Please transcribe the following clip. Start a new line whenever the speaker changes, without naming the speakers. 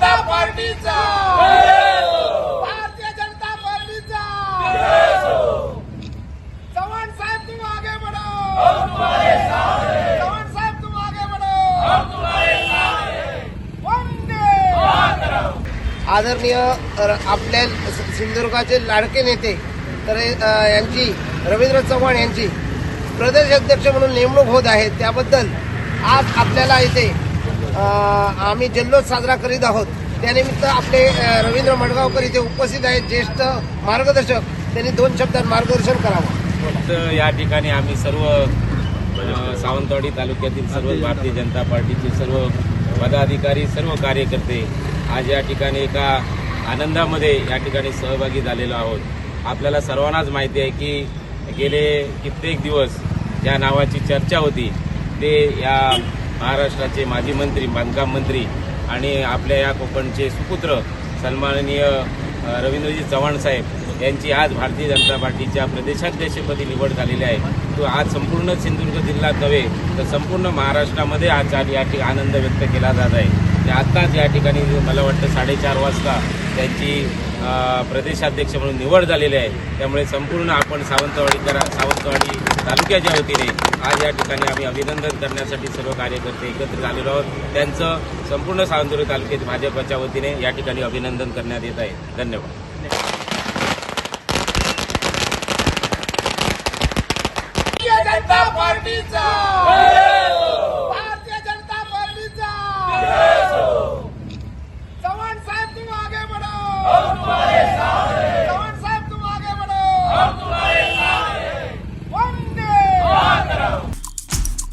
जनता पार्टीचा. भारतीय जनता पार्टीचा. चव्हाण साहेब तुम आगे बढ़ो चव्हाण साहेब तुम आगे बढ़ो आदरणीय आपल्या सिंधुदुर्गाचे लाडके नेते तर यांची रवींद्र चव्हाण यांची प्रदेश अध्यक्ष म्हणून नेमणूक होत आहे. त्याबद्दल आज आपल्याला इथे आम्ही जल्लोष साजरा करीत आहोत. त्यानिमित्त आपले रवींद्र मडगावकर इथे उपस्थित आहेत ज्येष्ठ मार्गदर्शक. त्यांनी दोन शब्दात मार्गदर्शन करावं.
या ठिकाणी आम्ही सर्व सावंतवाडी तालुक्यातील सर्व भारतीय जनता पार्टीचे सर्व पदाधिकारी सर्व कार्यकर्ते आज या ठिकाणी एका आनंदामध्ये या ठिकाणी सहभागी झालेलो आहोत. आपल्याला सर्वांनाच माहिती आहे की गेले कित्येक दिवस ज्या नावाची चर्चा होती ते या महाराष्ट्राचे माजी मंत्री बांधकाम मंत्री आणि आपल्या या कोकणचे सुपुत्र सन्माननीय रवींद्रजी चव्हाण साहेब यांची आज भारतीय जनता पार्टीच्या प्रदेशाध्यक्षपदी निवड झालेली आहे. तो आज संपूर्ण सिंधुदुर्ग जिल्ह्यात नव्हे तर संपूर्ण महाराष्ट्रामध्ये आज या या ठिकाणी आनंद व्यक्त केला जात आहे. ते आत्ताच या ठिकाणी मला वाटतं साडेचार वाजता त्यांची प्रदेशाध्यक्ष म्हणून निवड झालेली आहे. त्यामुळे संपूर्ण आपण सावंतवाडीकर सावंतवाडी तालुक्याच्या वतीने आज या ठिकाणी आम्ही अभिनंदन करण्यासाठी सर्व कार्यकर्ते एकत्र झालेलो आहोत. त्यांचं संपूर्ण सावंतवाडी तालुक्यात भाजपच्या वतीने या ठिकाणी अभिनंदन करण्यात येत आहे. धन्यवाद.
जनता पार्टीचा भारतीय जनता पार्टीचा चव्हाण साहेब तुम आगे बढ़ो चव्हाण साहेब तुम आगे बढ़ो वंदे